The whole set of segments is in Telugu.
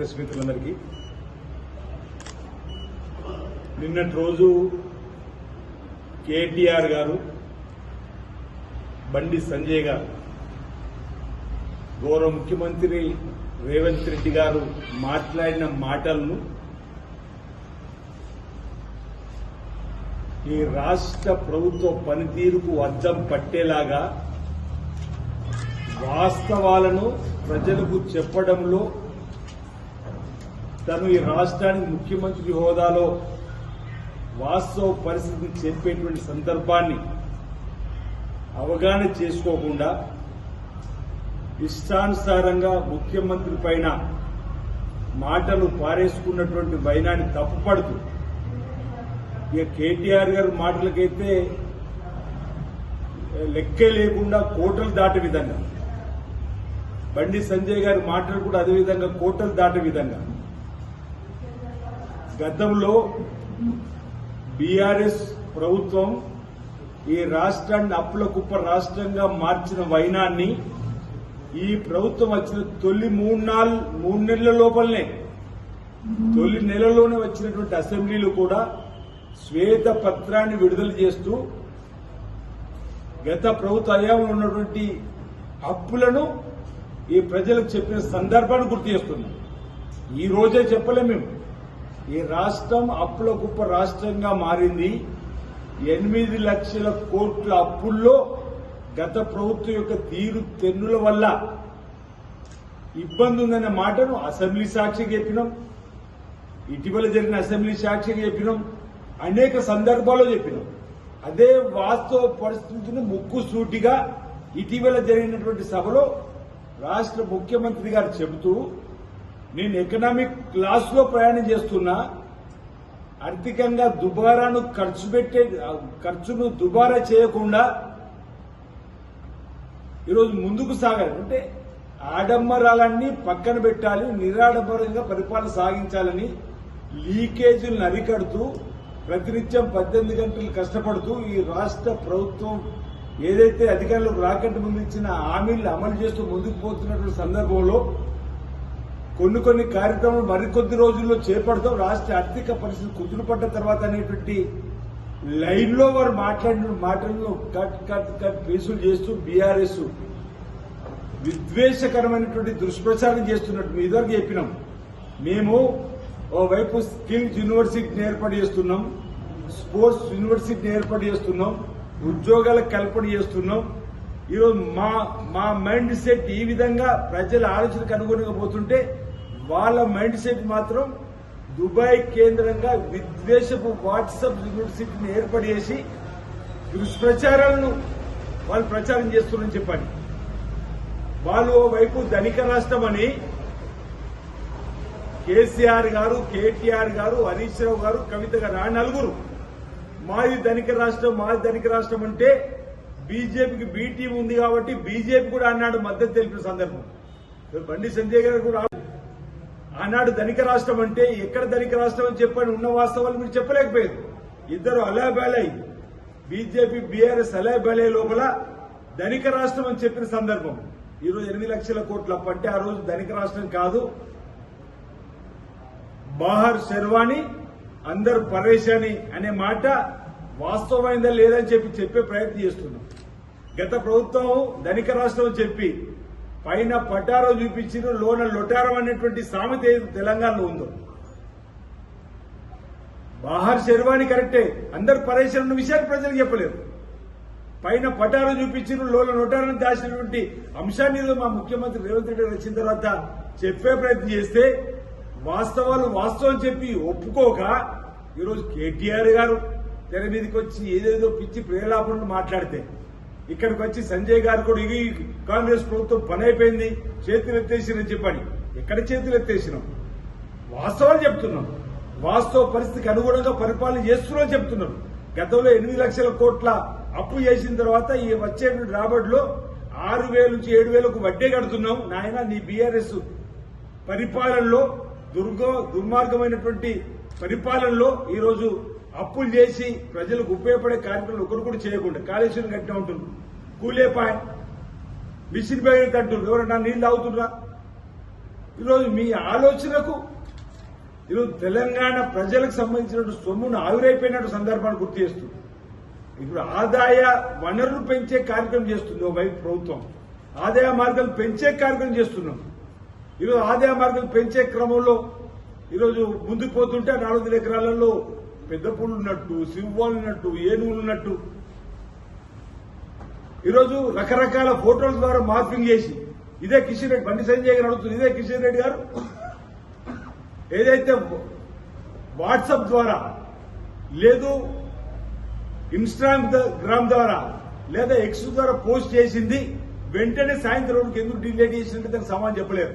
కాంగ్రెస్ మిత్రులందరికీ. నిన్నటి రోజు కేటీఆర్ గారు బండి సంజయ్ గారు గౌరవ ముఖ్యమంత్రి రేవంత్ రెడ్డి గారు మాట్లాడిన మాటలను ఈ రాష్ట్ర ప్రభుత్వ పనితీరుకు అద్దం పట్టేలాగా వాస్తవాలను ప్రజలకు చెప్పడంలో తను ఈ రాష్ట్రానికి ముఖ్యమంత్రి హోదాలో వాస్తవ పరిస్థితిని చెప్పేటువంటి సందర్భాన్ని అవగాహన చేసుకోకుండా ఇష్టానుసారంగా ముఖ్యమంత్రి పైన మాటలు పారేసుకున్నటువంటి వైనాన్ని తప్పుపడుతూ ఇక కేటీఆర్ గారి మాటలకైతే లెక్కే లేకుండా కోటలు దాటే విధంగా. బండి సంజయ్ గారి మాటలు కూడా అదే విధంగా కోటలు దాటే విధంగా. గతంలో బీఆర్ఎస్ ప్రభుత్వం ఈ రాష్ట్రాన్ని అప్పుల కుప్ప రాష్ట్రంగా మార్చిన వైనాన్ని ఈ ప్రభుత్వం వచ్చిన తొలి మూడు నాలుగు మూడు నెలల లోపలనే తొలి నెలలోనే వచ్చినటువంటి అసెంబ్లీలు కూడా శ్వేత పత్రాన్ని విడుదల చేస్తూ గత ప్రభుత్వ హయాంలో ఉన్నటువంటి అప్పులను ఈ ప్రజలకు చెప్పిన సందర్భాన్ని గుర్తు చేస్తున్నాం. ఈ రోజే చెప్పలేము మేము. ఈ రాష్ట్రం అప్పుల కుప్ప రాష్ట్రంగా మారింది. ఎనిమిది లక్షల కోట్ల అప్పుల్లో గత ప్రభుత్వం యొక్క తీరు తెన్నుల వల్ల ఇబ్బంది ఉందన్న మాటను అసెంబ్లీ సాక్షికి చెప్పినాం. ఇటీవల జరిగిన అసెంబ్లీ సాక్షిగా చెప్పినాం. అనేక సందర్భాల్లో చెప్పినాం. అదే వాస్తవ పరిస్థితిని ముక్కు సూటిగా ఇటీవల జరిగినటువంటి సభలో రాష్ట్ర ముఖ్యమంత్రి గారు చెబుతూ నేను ఎకనామిక్ క్లాస్లో ప్రయాణం చేస్తున్నా ఆర్థికంగా దుబారాను ఖర్చు పెట్టే ఖర్చును దుబారా చేయకుండా ఈరోజు ముందుకు సాగాలి. అంటే ఆడంబరాలన్నీ పక్కన పెట్టాలి నిరాడంబరంగా పరిపాలన సాగించాలని లీకేజీలను అరికడుతూ ప్రతినిత్యం పద్దెనిమిది గంటలు కష్టపడుతూ ఈ రాష్ట్ర ప్రభుత్వం ఏదైతే అధికారులకు రాకంటే ముందు ఇచ్చిన హామీలను అమలు చేస్తూ ముందుకు పోతున్నటువంటి సందర్భంలో కొన్ని కొన్ని కార్యక్రమాలు మరికొద్ది రోజుల్లో చేపడతాం. రాష్ట్ర ఆర్థిక పరిస్థితి కుదురుపడ్డ తర్వాత అనేటువంటి లైన్లో వారు మాట్లాడిన మాటలను కట్ కట్ కట్ పీసులు చేస్తూ బీఆర్ఎస్ విద్వేషకరమైనటువంటి దుష్ప్రచారం చేస్తున్నట్టు మీ ఇదివరకు చెప్పినాం. మేము ఓవైపు స్కిల్స్ యూనివర్సిటీని ఏర్పాటు చేస్తున్నాం. స్పోర్ట్స్ యూనివర్సిటీని ఏర్పాటు చేస్తున్నాం. ఉద్యోగాల కల్పన చేస్తున్నాం. ఈరోజు మా మా మైండ్ సెట్ ఈ విధంగా ప్రజల ఆలోచనకు అనుగుణంగా పోతుంటే వాళ్ళ మైండ్ సెట్ మాత్రం దుబాయ్ కేంద్రంగా విద్వేషపు వాట్సాప్ యూనివర్సిటీని ఏర్పాటు చేసి దుష్ప్రచారాలను వాళ్ళు ప్రచారం చేస్తున్నారని చెప్పండి. వాళ్ళు ఓవైపు ధనిక రాష్ట్రం అని కేసీఆర్ గారు కేటీఆర్ గారు హరీష్ రావు గారు కవిత గారు ఆ నలుగురు. మాది ధనిక రాష్ట్రం మాది ధనిక రాష్ట్రం అంటే బీజేపీకి బీటీ ఉంది కాబట్టి బీజేపీ కూడా అన్నాడు మద్దతు తెలిపిన సందర్భం. బండి సంజయ్ గారు కూడా ఆనాడు ధనిక రాష్ట్రం అంటే ఎక్కడ ధనిక రాష్ట్రం అని చెప్పని ఉన్న వాస్తవాలు మీరు చెప్పలేకపోయారు. ఇద్దరు అలాబేలై బీజేపీ బీఆర్ఎస్ అలాబేలై లోపల ధనిక రాష్ట్రం అని చెప్పిన సందర్భం. ఈరోజు ఎనిమిది లక్షల కోట్ల అప్పంటే ఆ రోజు ధనిక రాష్ట్రం కాదు. బాహర్ శర్వాణి అందరు పరేషాని అనే మాట వాస్తవమైందా లేదని చెప్పి చెప్పే ప్రయత్నం చేస్తున్నాం. గత ప్రభుత్వం ధనిక రాష్ట్రం చెప్పి పైన పటారో చూపించారు లోన లొటారం అనేటువంటి సామెత తెలంగాణలో ఉందో. బాహర్ శర్వాణి కరెక్టే. అందరు పరేషాన్ ఉన్న విషయాన్ని ప్రజలకు చెప్పలేరు. పైన పటారం చూపించిన లోన నొటారం దాచినటువంటి అంశాన్ని మా ముఖ్యమంత్రి రేవంత్ రెడ్డి వచ్చిన తర్వాత చెప్పే ప్రయత్నం చేస్తే వాస్తవాలు వాస్తవం చెప్పి ఒప్పుకోక ఈరోజు కేటీఆర్ గారు తెర మీదకి వచ్చి ఏదేదో పిచ్చి ప్రేలాపనలు మాట్లాడితే ఇక్కడికి వచ్చి సంజయ్ గారు కూడా ఇది కాంగ్రెస్ ప్రభుత్వం పని అయిపోయింది. చేతులు ఎత్తేసినని చెప్పని ఎక్కడ చేతులు ఎత్తేసినాం? వాస్తవాలు చెప్తున్నాం. వాస్తవ పరిస్థితికి అనుగుణంగా పరిపాలన చేస్తున్నాం చెప్తున్నాం. గతంలో ఎనిమిది లక్షల కోట్ల అప్పు చేసిన తర్వాత ఈ వచ్చే రాబడిలో ఆరు వేల నుంచి ఏడు వేలకు వడ్డీ కడుతున్నాం. నాయన నీ బీఆర్ఎస్ పరిపాలనలో దుర్గ దుర్మార్గమైనటువంటి పరిపాలనలో ఈరోజు అప్పులు చేసి ప్రజలకు ఉపయోగపడే కార్యక్రమాలు ఒకరు కూడా చేయకుండా కాళేశ్వరం కట్టిన ఉంటుంది కూలేపాయ్ మిషన్ బయట అంటున్నారు ఎవరన్నా నీళ్ళు తాగుతున్నా ఈరోజు మీ ఆలోచనకు ఈరోజు తెలంగాణ ప్రజలకు సంబంధించిన సొమ్మును ఆవిరైపోయినట్టు సందర్భాన్ని గుర్తు చేస్తుంది ఇప్పుడు ఆదాయ వనరులు పెంచే కార్యక్రమం చేస్తుంది ఒకవైపు ప్రభుత్వం. ఆదాయ మార్గాలు పెంచే కార్యక్రమం చేస్తున్నాం. ఈరోజు ఆదాయ మార్గాలు పెంచే క్రమంలో ఈరోజు ముందుకు పోతుంటే నాలుగు ఎకరాలలో పెద్ద పూలు ఉన్నట్టు ఏనుగులున్నట్టు ఉన్నట్టు ఏనుగులు ఉన్నట్టు. ఈరోజు రకరకాల ఫోటోల ద్వారా మార్పింగ్ చేసి ఇదే కిషన్ రెడ్డి బండి సంజయ్ గారు అడుగుతుంది ఇదే కిషన్ రెడ్డి గారు? ఏదైతే వాట్సాప్ ద్వారా లేదు ఇన్స్టాగ్రామ్ ద్వారా లేదా ఎక్స్ ద్వారా పోస్ట్ చేసింది వెంటనే సాయంత్రం ఎందుకు డిలేట్ చేసినట్టు దానికి సమాధానం చెప్పలేరు.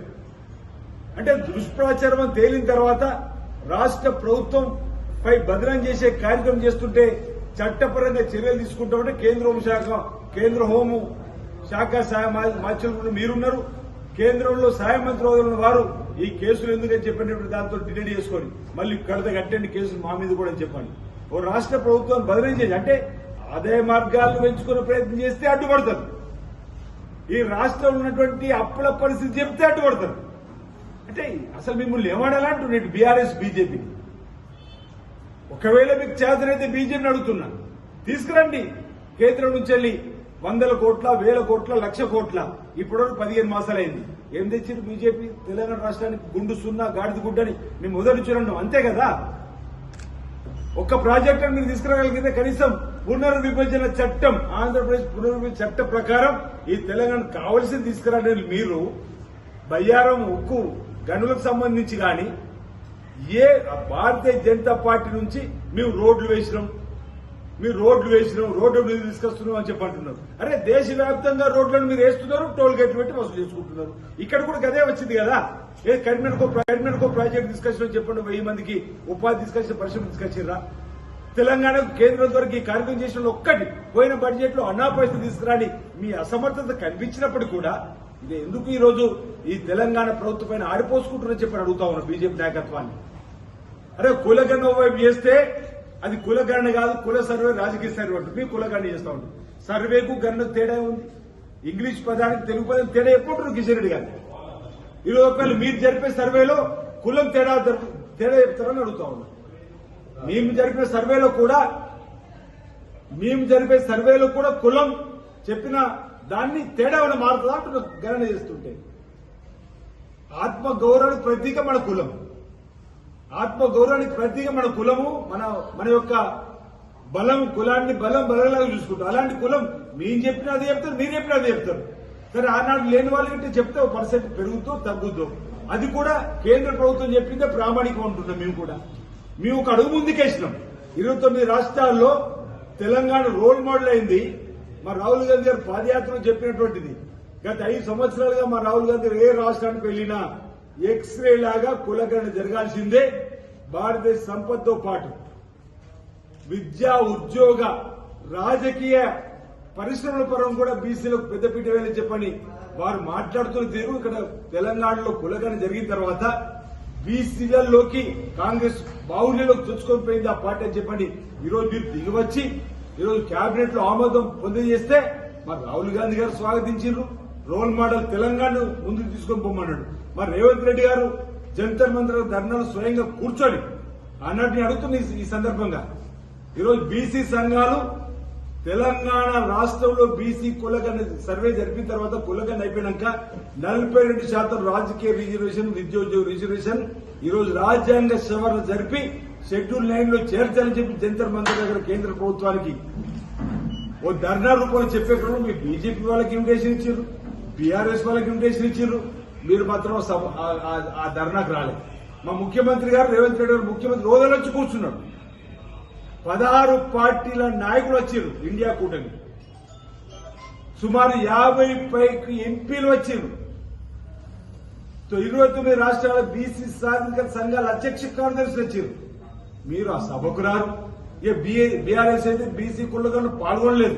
అంటే దుష్ప్రచారం తేలిన తర్వాత రాష్ట్ర ప్రభుత్వం పై భద్రం చేసే కార్యక్రమం చేస్తుంటే చట్టపరంగా చర్యలు తీసుకుంటామంటే కేంద్ర హోంశాఖ కేంద్ర హోము శాఖ సహాయ మాధ్యమంలో మీరున్నారు. కేంద్రంలో సహాయ మంత్రి హోదాలో వారు ఈ కేసులు ఎందుకని చెప్పినప్పుడు దాంతో డిలీట్ చేసుకొని మళ్ళీ కడత కట్టండి కేసులు మా మీద కూడా చెప్పండి. ఓ రాష్ట్ర ప్రభుత్వాన్ని బదిలీ చేసి అంటే ఆదాయ మార్గాలను పెంచుకునే ప్రయత్నం చేస్తే అడ్డుపడతారు. ఈ రాష్ట్రంలో ఉన్నటువంటి అప్పుల పరిస్థితి చెప్తే అడ్డుపడతారు. అంటే అసలు మిమ్మల్ని ఏమనాలంటున్నట్టు బీఆర్ఎస్ బీజేపీ. ఒకవేళ మీకు చేతనైతే బీజేపీని అడుగుతున్నా. తీసుకురండి. కేంద్రం నుంచి వెళ్ళి వందల కోట్ల వేల కోట్ల లక్ష కోట్ల. ఇప్పుడు పదిహేను మాసాలైంది. ఏం తెచ్చారు బీజేపీ? తెలంగాణ రాష్ట్రానికి గుండు సున్నా గాడిద గుడ్డని మేము మొదటి చూడండి అంతే కదా? ఒక్క ప్రాజెక్టు మీరు తీసుకురాగలిగితే కనీసం పునర్విభజన చట్టం ఆంధ్రప్రదేశ్ పునర్విభజన చట్ట ప్రకారం ఈ తెలంగాణ కావలసింది తీసుకురావడానికి మీరు బయ్యారం ఉక్కు గనులకు సంబంధించి కానీ ఏ భారతీయ జనతా పార్టీ నుంచి మేము రోడ్లు వేసినాం? మీరు రోడ్లు వేసినాం రోడ్డు మీద తీసుకొస్తున్నాం అని చెప్పి అంటున్నారు. అరే దేశవ్యాప్తంగా రోడ్లను మీరు వేస్తున్నారు టోల్ గేట్లు పెట్టి వసూలు చేసుకుంటున్నారు. ఇక్కడ కూడా గదే వచ్చింది కదా? ఏ కరీంనగర్కో కరీంనగర్కో ప్రాజెక్ట్ తీసుకొచ్చిన చెప్పండి వెయ్యి మందికి ఉపాధి తీసుకొచ్చిన పరిశ్రమ తీసుకొచ్చిర్రా తెలంగాణకు కేంద్రం ద్వారా ఈ కార్యక్రమం చేసిన ఒక్కటి పోయిన బడ్జెట్లో అన్నా పైసలు తీసుకురాని మీ అసమర్థత కనిపించినప్పుడు కూడా ఇది ఎందుకు ఈరోజు ఈ తెలంగాణ ప్రభుత్వం పైన ఆడిపోసుకుంటున్నారని చెప్పి అడుగుతా ఉన్నా బీజేపీ నాయకత్వాన్ని? అరే కులగణ వైపు చేస్తే అది కులగణ కాదు కుల సర్వే రాజకీయ సర్వే అంటే మీ కులగణ చేస్తా ఉంటుంది సర్వేకు గణ తేడా ఉంది. ఇంగ్లీష్ పదానికి తెలుగు పదానికి తేడా ఎప్పుడు కిషన్ రెడ్డి గారు? ఈరోజు ఒకవేళ మీరు జరిపే సర్వేలో కులం తేడా తేడా చెప్తారని అడుగుతా ఉన్నా. మేము జరిపిన సర్వేలో కూడా మేము జరిపే సర్వేలో కూడా కులం చెప్పిన దాన్ని తేడా ఏమైనా మారుతుందా అంటున్నా గణన చేస్తుంటే. ఆత్మ గౌరవానికి ప్రతీక మన కులం. ఆత్మగౌరవానికి ప్రతీక మన కులము మన మన యొక్క బలం కులాన్ని బలం బలంలాగా చూసుకుంటాం. అలాంటి కులం మేము చెప్పినా అది చెప్తారు మీరు చెప్పినా అది చెప్తారు. సరే ఆనాడు లేని వాళ్ళకి చెప్తే పర్సెంట్ పెరుగుతో తగ్గుద్దు? అది కూడా కేంద్ర ప్రభుత్వం చెప్పిందే ప్రామాణికం ఉంటున్నాం మేము కూడా. మేము ఒక అడుగు ముందుకేసినాం. ఇరవై తొమ్మిది రాష్ట్రాల్లో తెలంగాణ రోల్ మోడల్ అయింది. మా రాహుల్ గాంధీ గారు పాదయాత్రలో చెప్పినటువంటిది. గత ఐదు సంవత్సరాలుగా మా రాహుల్ గాంధీ ఏ రాష్ట్రానికి వెళ్ళినా ఎక్స్రే లాగా కులకరణ జరగాల్సిందే. భారతదేశ సంపత్తో పాటు విద్య ఉద్యోగ రాజకీయ పరిశ్రమల పరం కూడా బీసీలకు పెద్దపీట వేయాలని చెప్పని వారు మాట్లాడుతున్న తీరు ఇక్కడ తెలంగాణలో కులగన జరిగిన తర్వాత బీసీలలోకి కాంగ్రెస్ బాహుళ్యలోకి చొచ్చుకొని పోయింది ఆ పార్టీ అని చెప్పని ఈరోజు మీరు దిగివచ్చి ఈరోజు కేబినెట్లో ఆమోదం పొందజేస్తే మరి రాహుల్ గాంధీ గారు స్వాగతించారు రోల్ మోడల్ తెలంగాణ ముందుకు తీసుకొని పోమన్నాడు. మరి రేవంత్ రెడ్డి గారు జంతర్ మంత్ర ధర్నాలు స్వయంగా కూర్చొని అన్నట్టు అడుగుతుంది ఈ- సందర్భంగా ఈరోజు బీసీ సంఘాలు తెలంగాణ రాష్ట్రంలో బీసీ కులగన్న సర్వే జరిపిన తర్వాత కులగన్న అయిపోయినాక నలభై రెండు శాతం రాజకీయ రిజర్వేషన్ విద్యోద్యోగ రిజర్వేషన్ ఈరోజు రాజ్యాంగ సవరణ జరిపి షెడ్యూల్ లైన్లో చేర్చాలని చెప్పి జంతర్ మంత్రి దగ్గర కేంద్ర ప్రభుత్వానికి ఓ ధర్నా రూపంలో చెప్పేటప్పుడు మీ బీజేపీ వాళ్ళకి ఇన్విటేషన్ ఇచ్చారు బీఆర్ఎస్ వాళ్ళకి ఇన్విటేషన్ ఇచ్చారు. మీరు మాత్రం ఆ- ధర్నాకు రాలేదు. మా ముఖ్యమంత్రి గారు రేవంత్ రెడ్డి గారు ముఖ్యమంత్రి రోజులు వచ్చి కూర్చున్నాడు పదహారు పార్టీల నాయకులు వచ్చారు ఇండియా కూటమి. సుమారు యాభై పైకి ఎంపీలు వచ్చారు. ఇరవై తొమ్మిది రాష్ట్రాల బీసీ సాధిక సంఘాల అధ్యక్ష కార్యదర్శులు వచ్చారు. మీరు ఆ సభకు రారు. ఇక బీఆర్ఎస్ అయితే బీసీ కుళ్ళగా పాల్గొనలేదు.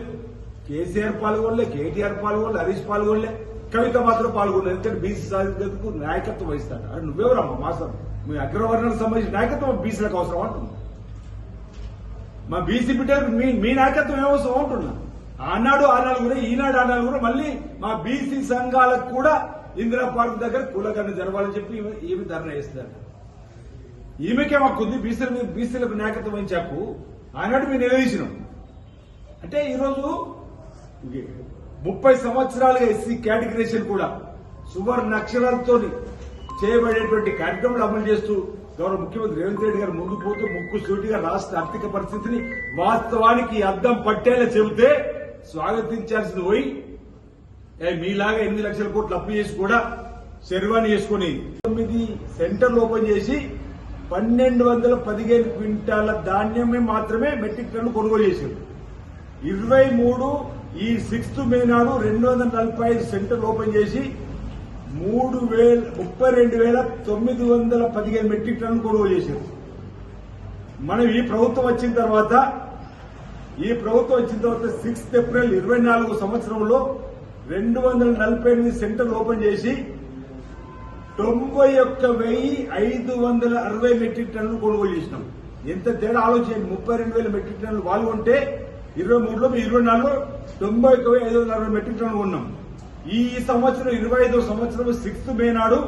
కేసీఆర్ పాల్గొనలే కేటీఆర్ పాల్గొనలే హరీష్ పాల్గొనలే కవిత మాత్రం పాల్గొనలేదు. ఎందుకంటే బీసీ సాధికారకు నాయకత్వం వహిస్తాడు. అది నువ్వెవరమ్మా? మాసం మీ అగ్రవర్ణానికి సంబంధించిన నాయకత్వం బీసీలకు అవసరం అంటున్నా. మా బీసీ బిడ్డలకు మీ మీ నాయకత్వం ఏమవసరం అంటున్నా? ఆనాడు ఆనాడు కూడా ఈనాడు ఆనాడు కూడా మళ్ళీ మా బీసీ సంఘాలకు కూడా ఇందిరా పార్క్ దగ్గర కులగన్న జరగాలని చెప్పి ఈమె- ధర్నా చేస్తున్నారు. ఈమెకే మాకు కొద్ది బీసీల మీద బీసీలకు నాయకత్వం వహించాకు ఆనాడు మేము నిలదీసినాం. అంటే ఈరోజు ముప్పై సంవత్సరాలుగా ఎస్సీ కేటగిరేషన్ కూడా సువర్ణ అక్షరాలతో చేయబడేటువంటి కార్యక్రమాలు అమలు చేస్తూ గౌరవ ముఖ్యమంత్రి రేవంత్ రెడ్డి గారు ముందు పోతూ ముక్కు సూటిగా రాష్ట్ర ఆర్థిక పరిస్థితిని వాస్తవానికి అద్దం పట్టేలా చెబితే స్వాగతించాల్సింది పోయి ఏ మీలాగా ఎనిమిది లక్షల కోట్లు అప్పు చేసి కూడా శర్వాణి చేసుకుని తొమ్మిది సెంటర్లు ఓపెన్ చేసి పన్నెండు వందల పదిహేను క్వింటాల ధాన్యమే మాత్రమే మెట్రిక్ టన్ను కొనుగోలు చేశారు. ఇరవై మూడు ఈ సిక్స్త్ మే నాడు రెండు వందల నలభై ఐదు సెంటర్లు ఓపెన్ చేసి మూడు వేల ముప్పై రెండు వేల తొమ్మిది వందల పదిహేను మెట్రిక్ టన్ను కొనుగోలు చేశారు. మనం ఈ ప్రభుత్వం వచ్చిన తర్వాత ఈ ప్రభుత్వం వచ్చిన తర్వాత సిక్స్త్ ఏప్రిల్ ఇరవై నాలుగు సంవత్సరంలో రెండు వందల నలభై ఎనిమిది సెంటర్లు ఓపెన్ చేసి తొంభై ఒక్క వెయ్యి ఐదు వందల అరవై మెట్రిక్ టన్నులు కొనుగోలు చేసినాం. ఎంత తేడా ఆలోచించండి ముప్పై రెండు వేల మెట్రిక్ టన్నులు వాళ్ళు ఉంటే ఇరవై మూడులో మీ ఇరవై నాలుగులో తొంభై ఒక్క వెయ్యి ఐదు వందల అరవై మెట్రిక్ టన్నులు కొన్నాం. ఈ సంవత్సరం ఇరవై ఐదో సంవత్సరం సిక్స్త్ మే నాడు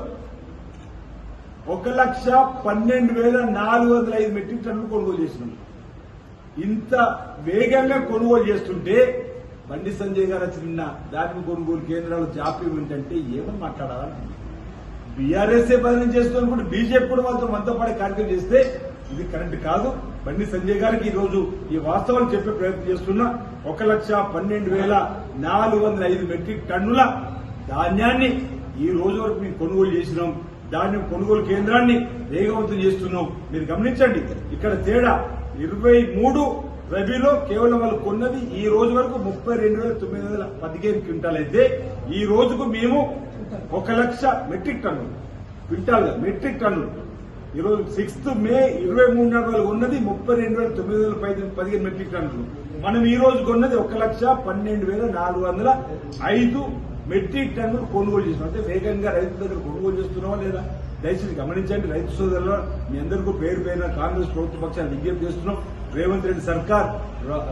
ఒక లక్ష పన్నెండు వేల నాలుగు వందల ఐదు మెట్రిక్ టన్నులు కొనుగోలు చేసినాం. ఇంత వేగంగా కొనుగోలు చేస్తుంటే బండి సంజయ్ గారు చిన్న ధాన్యం కొనుగోలు కేంద్రాలు జాప్యం ఏంటంటే ఏమని మాట్లాడాలని బీఆర్ఎస్ఏ బదిలీ చేస్తూ కూడా బీజేపీ కూడా వాళ్ళతో మనతో పాటు కార్యక్రమం చేస్తే ఇది కరెక్ట్ కాదు. బండి సంజయ్ గారికి ఈ రోజు ఈ వాస్తవాన్ని చెప్పే ప్రయత్నం చేస్తున్నా. ఒక లక్ష పన్నెండు వేల నాలుగు వందల ఐదు మెట్రిక్ టన్నుల ధాన్యాన్ని ఈ రోజు వరకు మేము కొనుగోలు చేసినాం. ధాన్యం కొనుగోలు కేంద్రాన్ని వేగవంతం చేస్తున్నాం. మీరు గమనించండి ఇక్కడ తేడా ఇరవై మూడు రబీలో కేవలం వాళ్ళు కొన్నది ఈ రోజు వరకు ముప్పై రెండు వేల తొమ్మిది వందల పదిహేను క్వింటాల్ అయితే ఈ రోజుకు మేము ఒక లక్ష మెట్రిక్ టన్నులు. క్వింటాల్ మెట్రిక్ టన్నులు. ఈరోజు సిక్స్త్ మే ఇరవై మూడు నాడు ఉన్నది ముప్పై రెండు వేల తొమ్మిది వందల పది- పదిహేను మెట్రిక్ టన్నులు. మనం ఈ రోజు కొన్నది ఒక లక్ష పన్నెండు వేల నాలుగు వందల ఐదు మెట్రిక్ టన్నులు కొనుగోలు చేస్తున్నాం. అంటే వేగంగా రైతు దగ్గర కొనుగోలు చేస్తున్నావా లేదా? దయచేసి గమనించండి రైతు సోదరులు మీ అందరికీ పేరు పైన కాంగ్రెస్ ప్రభుత్వ పక్షాన్ని విజ్ఞప్తి చేస్తున్నాం. రేవంత్ రెడ్డి సర్కార్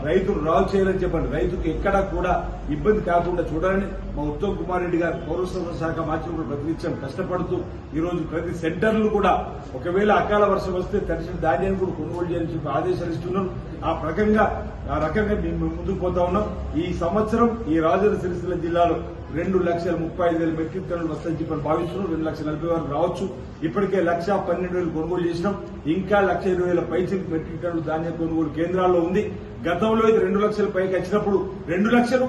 రైతులు రావు చేయాలని చెప్పండి. రైతుకు ఎక్కడా కూడా ఇబ్బంది కాకుండా చూడాలని మా ఉత్తమ్ కుమార్ రెడ్డి గారు పౌర సరఫరా శాఖ మాత్రం కూడా ప్రతినిత్యం కష్టపడుతూ ఈ రోజు ప్రతి సెంటర్లు కూడా ఒకవేళ అకాల వర్షం వస్తే తడిసిన ధాన్యాన్ని కూడా కొనుగోలు చేయాలని చెప్పి ఆదేశాలు ఇస్తున్నాం. ఆ రకంగా ఆ రకంగా మేము ముందుకు పోతా ఉన్నాం. ఈ సంవత్సరం ఈ రాజన్న సిరిసిల్ల జిల్లాలో రెండు లక్షల ముప్పై ఐదు వేల మెట్రిక్ టన్నులు వస్తాయని చెప్పి భావిస్తున్నాం. రెండు లక్షల నలభై వరకు రావచ్చు. ఇప్పటికే లక్ష పన్నెండు వేలు కొనుగోలు చేసినాం. ఇంకా లక్ష ఇరవై వేల పైసలు మెట్రిక్ టన్నులు ధాన్యం కొనుగోలు కేంద్రాల్లో ఉంది. గతంలో ఇది రెండు లక్షల పైకి వచ్చినప్పుడు రెండు లక్షలు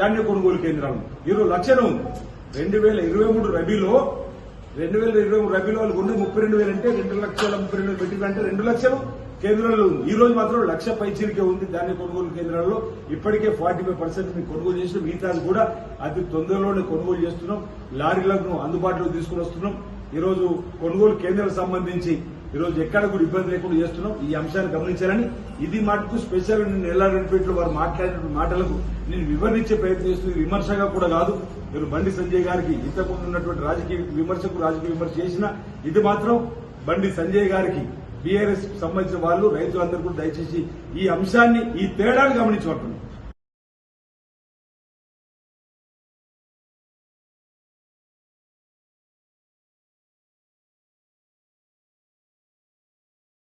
ధాన్య కొనుగోలు కేంద్రాలు ఈరోజు లక్షలు ఉంది. రెండు వేల ఇరవై మూడు రబీలో రెండు వేల ఇరవై మూడు రబీలో వాళ్ళు కొన్ని ముప్పై రెండు వేలు అంటే రెండు లక్షల ముప్పై రెండు వేలు మెట్రిక్ అంటే రెండు లక్షలు. కేంద్రంలో ఉంది. ఈ రోజు మాత్రం లక్ష పైచీలకే ఉంది ధాన్య కొనుగోలు కేంద్రాల్లో. ఇప్పటికే ఫార్టీ ఫైవ్ పర్సెంట్ మేము కొనుగోలు చేసిన మిగతాది కూడా అతి తొందరలోనే కొనుగోలు చేస్తున్నాం. లారీలకు అందుబాటులో తీసుకుని వస్తున్నాం. ఈ రోజు కొనుగోలు కేంద్రాలకు సంబంధించి ఈ రోజు ఎక్కడ కూడా ఇబ్బంది లేకుండా చేస్తున్నాం. ఈ అంశాన్ని గమనించాలని ఇది మటుకు స్పెషల్ నేను ఎల్లారెడ్డిపేటలో వారు మాట్లాడిన మాటలకు నేను వివరించే ప్రయత్నం చేస్తుంది విమర్శగా కూడా కాదు. మీరు బండి సంజయ్ గారికి ఇంతకుముందు ఉన్నటువంటి రాజకీయ విమర్శకు రాజకీయ విమర్శ చేసిన ఇది మాత్రం బండి సంజయ్ గారికి బీఆర్ఎస్ సంబంధించిన వాళ్ళు రైతులందరూ కూడా దయచేసి ఈ అంశాన్ని ఈ తేడాను గమనించబడుతుంది